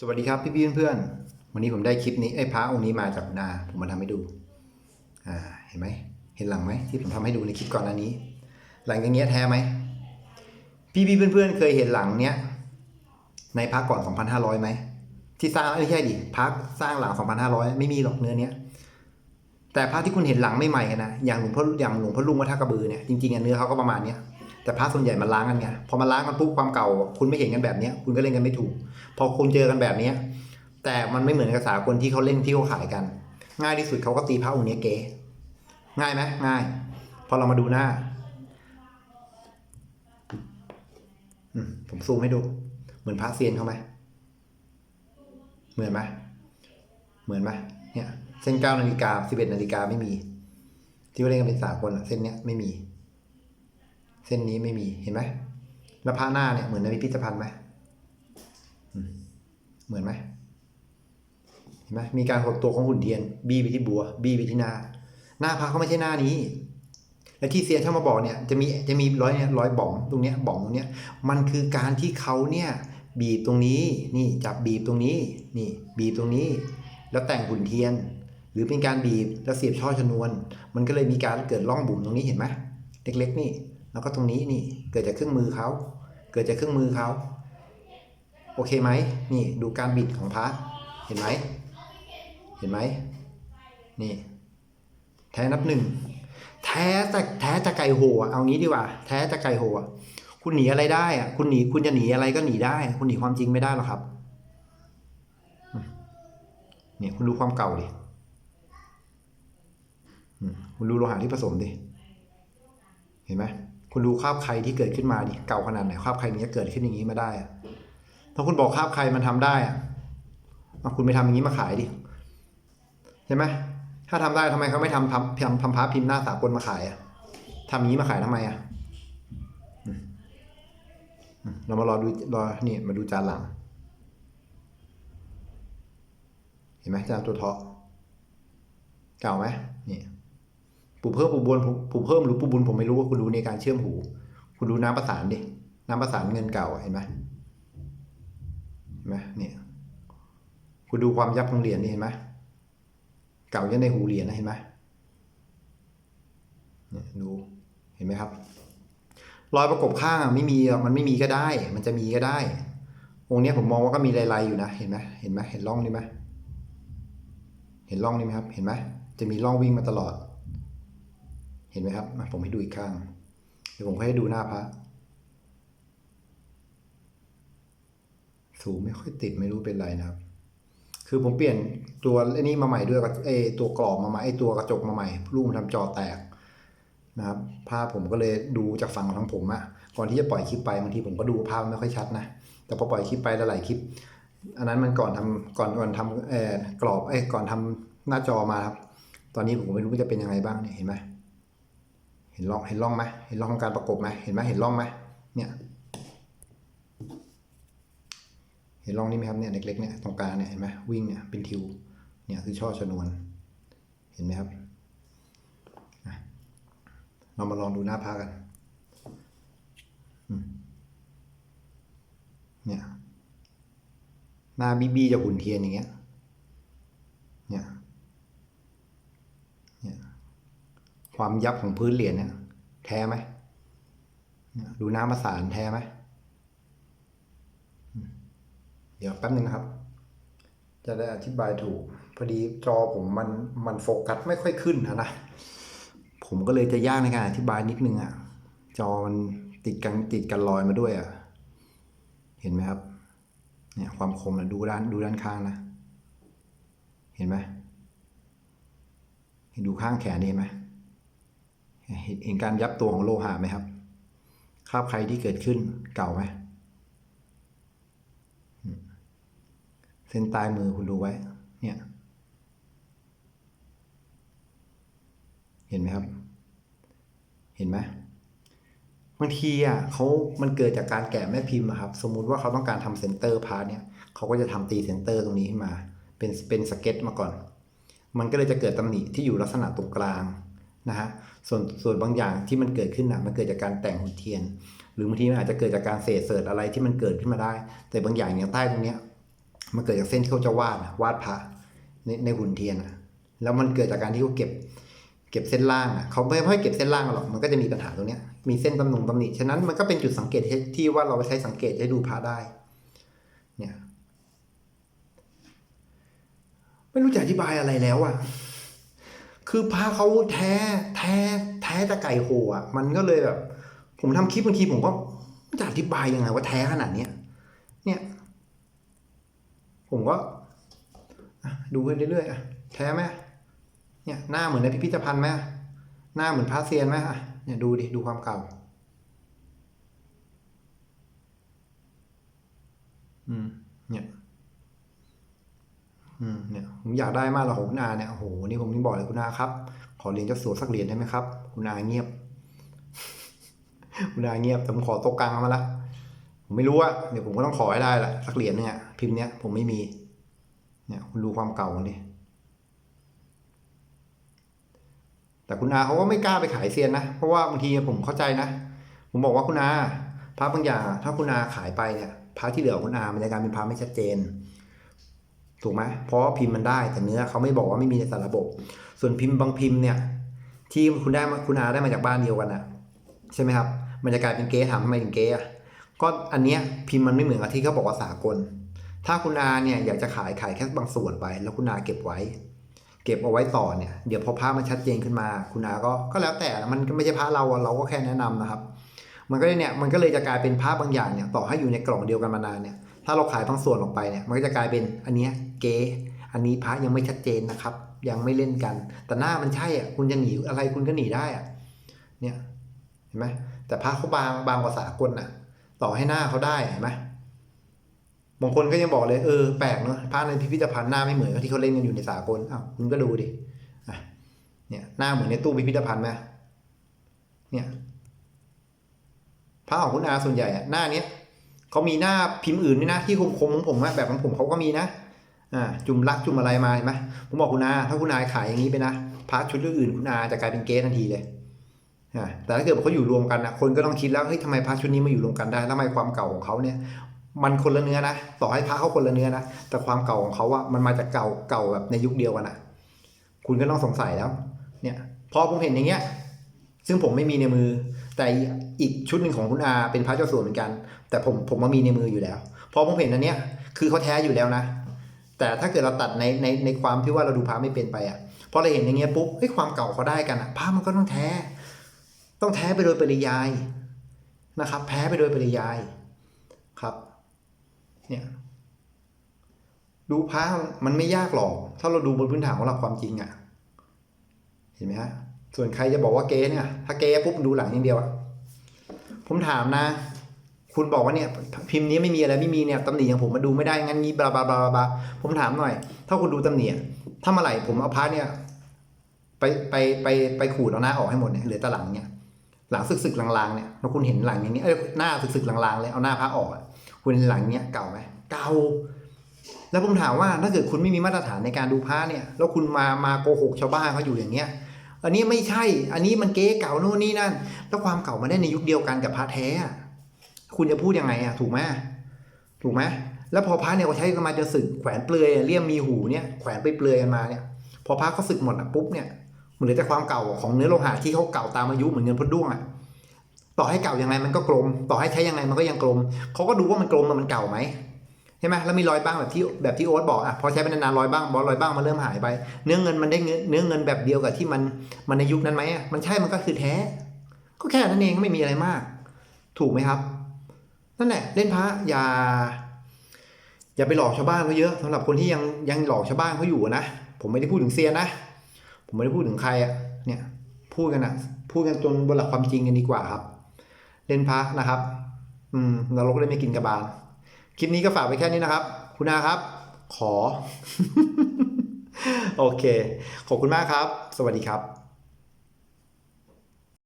สวัสดีครับพี่พี่เพื่อนๆวันนี้ผมได้คลิปนี้ไอ้พระองค์นี้มาจากนาผมมาทำให้ดูอ่าเห็นไหมเห็นหลังไหมที่ผมทำให้ดูในคลิปก่อนหน้านี้ หลังอย่างเงี้ยแท้ไหมพี่พี่เพื่อนๆเคยเห็นหลังเนี้ยในพระก่อน 2,500ไหมที่สร้างไม่ใช่ดิพระสร้างหลัง 2,500 ไม่มีหรอกเนื้อเนี้ยแต่พระที่คุณเห็นหลังไม่ใหม่ๆกันนะอย่างหลวงพ่ออย่างหลวงพ่อลุงวัดท่ากระบือเนี่ยจริงๆเนื้อเขาก็ประมาณเนี้ย แต่พระส่วนใหญ่มันล้างกันไงพอมันล้างกันปุ๊บความเก่า คุณไม่เห็นกันแบบนี้คุณก็เล่นกันไม่ถูก พอคุณเจอกันแบบนี้แต่มันไม่เหมือนกับสากลที่เขาเล่นที่เขาขายกัน ง่ายที่สุดเขาก็ตีพระองค์นี้เก๋ง่ายไหมง่าย พอเรามาดูหน้าผมซูมให้ดู เหมือนพระเซียนเขาไหมเหมือนไหมเหมือนไหมเนี่ย เส้นเก้านาฬิกาสิบเอ็ดนาฬิกาไม่มี ที่ว่าเล่นกันเป็นสากลเส้นเนี้ยไม่มี เส้นนี้ไม่มีเห็นไหมแล้วพระหน้าเนี่ยเหมือนในพิพิธภัณฑ์ไหมเหมือนไหมเห็นไหมมีการหดตัวของหุ่นเทียนบี้ไปที่บัวบี้ไปที่หน้า หน้าพระเขาไม่ใช่หน้านี้ และที่เซียนช่างมาบอกเนี่ยจะมีจะมีร้อยเนี่ยร้อยบ่องตรงเนี้ยบ่องตรงเนี้ยมันคือการที่เขาเนี่ยบีบตรงนี้นี่จับบีบตรงนี้นี่บีบตรงนี้ แล้วแต่งหุ่นเทียน หรือเป็นการบีบแล้วเสียบช่อชนวน มันก็เลยมีการเกิดร่องบุ๋มตรงนี้เห็นไหมเล็กๆนี่ แล้วก็ตรงนี้นี่เกิดจากเครื่องมือเขาเกิดจากเครื่องมือเขาโอเคไหมนี่ดูการบิดของพระเห็นไหมเห็นไหมนี่ แท้นับหนึ่งแท้แต่แท้จะไก่โหอะเอางี้ดีกว่า แท้จะไก่โหอะคุณหนีอะไรได้อะคุณหนีคุณจะหนีอะไรก็หนีได้ คุณหนีความจริงไม่ได้หรอกครับเนี่ยคุณดูความเก่าดิคุณดูโลหะที่ผสมดิ เห็นไหม คุณดูคาบใครที่เกิดขึ้นมาดิเก่าขนาดไหนคาบใครนี้เกิดขึ้นอย่างนี้มาได้อะถ้าคุณบอกคาบใครมันทำได้อะเอาคุณไปทำอย่างนี้มาขายดิใช่ไหมถ้าทำได้ทำไมเขาไม่ทำทำทำทำพระพิมพ์หน้าสากลมาขายอะทำอย่างนี้มาขายทำไมอะเรามารอดูรอนี่มาดูจานหลัง เห็นไหมจานตัวเทาะเก่าไหมนี่ ปูเพิ่มปูบนปูเพิ่มหรือปูบุญผมไม่รู้ว่าคุณดูในการเชื่อมหู คุณดูน้ำประสานดิน้ำประสานเงินเก่าเห็นไหมเห็นไหมเนี่ยคุณดูความยับของเหรียญนี่เห็นไหมเก่าจะในหูเหรียญนะเห็นไหมเนี่ยดูเห็นไหมครับ รอยประกบข้างอะไม่มีมันไม่มีก็ได้ มันจะมีก็ได้องค์นี้ผมมองว่าก็มีลายๆอยู่นะเห็นไหมเห็นไหมเห็นร่องนี่ไหมเห็นร่องนี่ไหมครับ เห็นไหมจะมีร่องวิ่งมาตลอด ห็นไหมครับมาผมให้ดูอีกข้าง เดี๋ยวผมให้ดูหน้าพระสูงไม่ค่อยติดไม่รู้เป็นไรนะครับ คือผมเปลี่ยนตัวไอ้นี้มาใหม่ด้วยกับไอ้ตัวกรอบมาใหม่ไอ้ตัวกระจกมาใหม่รูมันทำจอแตกนะครับภาพผมก็เลยดูจากฝั่งของผมอะก่อนที่จะปล่อยคลิปไปบางทีผมก็ดูภาพไม่ค่อยชัดนะแต่พอปล่อยคลิปไปหลายคลิป อันนั้นมันก่อนทำก่อนก่อนทำเอ่อกรอบไอ้ก่อนทำหน้าจอมาครับ ตอนนี้ผมไม่รู้จะเป็นยังไงบ้างเนี่ยเห็นไหม เห็นร่องเห็นร่องไหมเห็นร่องของการประกบไหมเห็นไหมเห็นร่องไหมเนี่ยเห็นร่องนี้ไหมครับเนี่ยเล็กๆเนี่ยตรงกลางเนี่ยเห็นไหมวิ่งเนี่ยเป็นทิวเนี่ยคือช่อชนวนเห็นไหมครับเรามาลองดูหน้าพากันเนี่ยหน้าบีบีจะหุ่นเทียนอย่างเงี้ย เนี่ย ความยับของพื้นเหรียญเนี่ยแท้ไหมดูน้ำประสานแท้ไหมเดี๋ยวแป๊บนึงนะครับ จะได้อธิบายถูก พอดีจอผมมันมันโฟกัสไม่ค่อยขึ้นนะนะผมก็เลยจะยากในการอธิบายนิดนึงอะ่ะ จอมันติดกันติดกันลอยมาด้วยอะ่ะ เห็นไหมครับ เนี่ยความคมนะดูด้านดูด้านข้างนะ เห็นไหมเห็นดูข้างแขนนี่ไหม เห็นการยับตัวของโลหะไหมครับคราบใครที่เกิดขึ้นเก่าไหมเส้นตายมือคุณดูไว้ เนี่ย เห็นไหมครับ เห็นไหมบางทีอะเขามันเกิดจากการแกะแม่พิมพ์ครับ สมมุติว่าเขาต้องการทำเซนเตอร์พาร์ทเนี่ยเขาก็จะทำตีเซนเตอร์ตรงนี้ขึ้นมา เป็นเป็นสเก็ตมาก่อน มันก็เลยจะเกิดตำหนิที่อยู่ลักษณะตรงกลาง นะฮะส่วนส่วนบางอย่างที่มันเกิดขึ้นนะมันเกิดจากการแต่งหุ่นเทียน หรือบางทีมันอาจจะเกิดจากการเศษเศษอะไรที่มันเกิดขึ้นมาได้ แต่บางอย่างอย่างใต้ตรงเนี้ยมันเกิดจากเส้นที่เขาจะวาดอะวาดพระในในหุ่นเทียนอะแล้วมันเกิดจากการที่เขาเก็บเก็บเส้นล่างอะเขาไม่ค่อยเก็บเส้นล่างหรอกมันก็จะมีปัญหาตรงเนี้ยมีเส้นตำหนงตำหนิฉะนั้นมันก็เป็นจุดสังเกตที่ว่าเราใช้สังเกตให้ดูพระได้เนี่ยไม่รู้จะอธิบายอะไรแล้วอะ คือพระเขาแท้แท้แท้แต่ไก่โหอะมันก็เลยแบบผมทำคลิปบางทีผมก็จะอธิบายยังไงว่าแท้ขนาดเนี้ยเนี่ย ผมก็ดูไปเรื่อยๆอะแท้ไหมเนี่ยหน้าเหมือนในพิพิธภัณฑ์ไหมหน้าเหมือนพระเซียนไหมอะเนี่ยดูดิดูความเก่า อืมเนี่ย อืมเนี่ยผมอยากได้มากเลยของคุณอาเนี่ยโอ้โหนี่ผมนี่บอกเลยคุณอาครับ ขอเหรียญเจ้าสัวสักเหรียญได้ไหมครับ คุณอาเงียบ คุณอาเงียบแต่ผมขอโต๊ะกลางมาละผมไม่รู้อะเดี๋ยวผมก็ต้องขอให้ได้ละสักเหรียญนึงอะพิมพ์เนี้ยผมไม่มี เนี่ย คุณดูความเก่าดิแต่คุณอาเขาก็ไม่กล้าไปขายเซียนนะ เพราะว่าบางทีผมเข้าใจนะ ผมบอกว่าคุณอาพระบางอย่าง ถ้าคุณอาขายไปเนี่ยพระที่เหลือของคุณอามันจะกลายเป็นพระไม่ชัดเจน ถูกไหมเพราะพิมพ์มันได้แต่เนื้อเขาไม่บอกว่าไม่มีในสารระบบ ส่วนพิมพ์บางพิมพ์เนี่ย ที่คุณได้คุณอาได้มาจากบ้านเดียวกันอะใช่ไหมครับมันจะกลายเป็นเก๊ถามทำไมถึงเก๊อะก็อันเนี้ยพิมพ์มันไม่เหมือนกับที่เขาบอกว่าสากล ถ้าคุณอาเนี่ยอยากจะขายขายแค่บางส่วนไป แล้วคุณอาเก็บไว้ เก็บเอาไว้ต่อเนี่ยเดี๋ยวพอภาพมันชัดเจนขึ้นมา คุณอาก็ก็แล้วแต่มันไม่ใช่พระเราเราก็แค่แนะนำนะครับ มันก็เลยเนี่ยมันก็เลยจะกลายเป็นภาพบางอย่างเนี่ยต่อให้อยู่ในกล่องเดียวกันมานานเนี่ยถ้าเราขายบางส่วนออกไปเนี่ยมันก็จะกลายเป็นอันเนี้ย เก๋อันนี้พระยังไม่ชัดเจนนะครับ ยังไม่เล่นกัน แต่หน้ามันใช่อะคุณจะหนีอะไรคุณก็หนีได้อะเนี่ยเห็นไหมแต่พระเขาบางบางกว่าสากลน่ะ ต่อให้หน้าเขาได้เห็นไหมบางคนก็ยังบอกเลยเออแปลกเนอะพระในพิพิธภัณฑ์หน้าไม่เหมือนกับที่เขาเล่นกันอยู่ในสากลอ้าวคุณก็ดูดิเนี่ยหน้าเหมือนในตู้พิพิธภัณฑ์ไหมเนี่ยพระของคุณอาส่วนใหญ่อะหน้าเนี้ยเขามีหน้าพิมพ์อื่นด้วยนะที่คมคมๆของผมอะแบบของผมเขาก็มีนะ อ่าจุ่มรักจุ่มอะไรมาเห็นไหมผมบอกคุณอาถ้าคุณอาขายอย่างนี้ไปนะพระชุดอื่นคุณอาจะกลายเป็นเกสทันทีเลยอ่าแต่ถ้าเกิดเขาอยู่รวมกันนะคนก็ต้องคิดแล้วเฮ้ยทำไมพระชุดนี้มาอยู่รวมกันได้แล้วทำไมความเก่าของเขาเนี่ยมันคนละเนื้อนะต่อให้พระเขาคนละเนื้อนะแต่ความเก่าของเขาอะมันมาจากเก่าเก่าแบบในยุคเดียวกันอะคุณก็ต้องสงสัยแล้ว เนี่ยพอผมเห็นอย่างเงี้ย ซึ่งผมไม่มีในมือ แต่อีกชุดหนึ่งของคุณอาเป็นพระเจ้าสัวนเหมือนกัน แต่ผมผมมามีในมืออยู่แล้ว พอผมเห็นอันเนี้ยคือเขาแท้อยู่แล้วนะ แต่ถ้าเกิดเราตัดในในในความที่ว่าเราดูพระไม่เป็นไปอะพอเราเห็นอย่างเงี้ยปุ๊บเฮ้ยความเก่าเขาได้กันอะพระมันก็ต้องแท้ ต้องแท้ไปโดยปริยายนะครับ แพ้ไปโดยปริยายครับ เนี่ยดูพระมันไม่ยากหรอก ถ้าเราดูบนพื้นฐานของหลักความจริงอะ เห็นไหมฮะส่วนใครจะบอกว่าเก๊เนี่ย ถ้าเก๊ปุ๊บดูหลังอย่างเดียวอะผมถามนะ คุณบอกว่าเนี่ยพิมพ์นี้ไม่มีอะไรไม่มีเนี่ยตำหนิอย่างผมมาดูไม่ได้งั้นนี้บลาบลาบลาบลาผมถามหน่อย ถ้าคุณดูตำหนิถ้าเมื่อไหร่ผมเอาพาร์ทเนี่ยไปไปไปไปขูดเอาหน้าออกให้หมดเนี่ยเหลือแต่หลังเนี่ยหลังสึกๆลางๆเนี่ยแล้วคุณเห็นหลังอย่างนี้เอ้ยหน้าสึกๆลางๆเลยเอาหน้าพระออกคุณหลังเนี้ยเก่าไหมเก่าแล้วผมถามว่าถ้าเกิดคุณไม่มีมาตรฐานในการดูพระเนี่ย แล้วคุณมามาโกหกชาวบ้านเขาอยู่อย่างเงี้ย อันนี้ไม่ใช่ อันนี้มันเก๊เก่าโน่นนี่นั่น แล้วความเก่ามาได้ในยุคเดียวกันกับพระแท้ คุณจะพูดยังไงอะถูกไหมถูกไหมแล้วพอพระเนี่ยเขาใช้กันมาจะสึกแขวนเปลือยอะเลี่ยมมีหูเนี่ยแขวนไปเปลือยกันมาเนี่ย พอพระเขาสึกหมดอะปุ๊บเนี่ยมันเหลือแต่ความเก่าของเนื้อโลหะที่เขาเก่าตามอายุเหมือนเงินพดด้วงอะต่อให้เก่ายังไงมันก็กลม ต่อให้ใช้ยังไงมันก็ยังกลมเขาก็ดูว่ามันกลมมันเก่าไหมใช่ไหมแล้วมีรอยบ้างแบบที่แบบที่โอ๊ตบอกอะพอใช้ไปนานๆรอยบ้างบอรอยบ้างมันเริ่มหายไป เนื้อเงินมันได้เนื้อเนื้อเงินแบบเดียวกับที่มันมันในยุคนั้นไหมอะมันใช่มันก็คือแท้ ก็แค่นั้นเองไม่มีอะไรมาก ถูกไหมครับ นั่นแหละเล่นพระอย่า อย่าไปหลอกชาวบ้านเขาเยอะสำหรับคนที่ยังยังหลอกชาวบ้านเขาอยู่นะผมไม่ได้พูดถึงเซียนนะผมไม่ได้พูดถึงใครอะเนี่ย พูดกันอะพูดกันจนบนหลักความจริงกันดีกว่าครับ เล่นพระนะครับ อืมนรกเลยไม่กินกระบาลคลิปนี้ก็ฝากไว้แค่นี้นะครับ คุณอาครับ ขอ โอเค ขอบคุณมากครับ สวัสดีครับ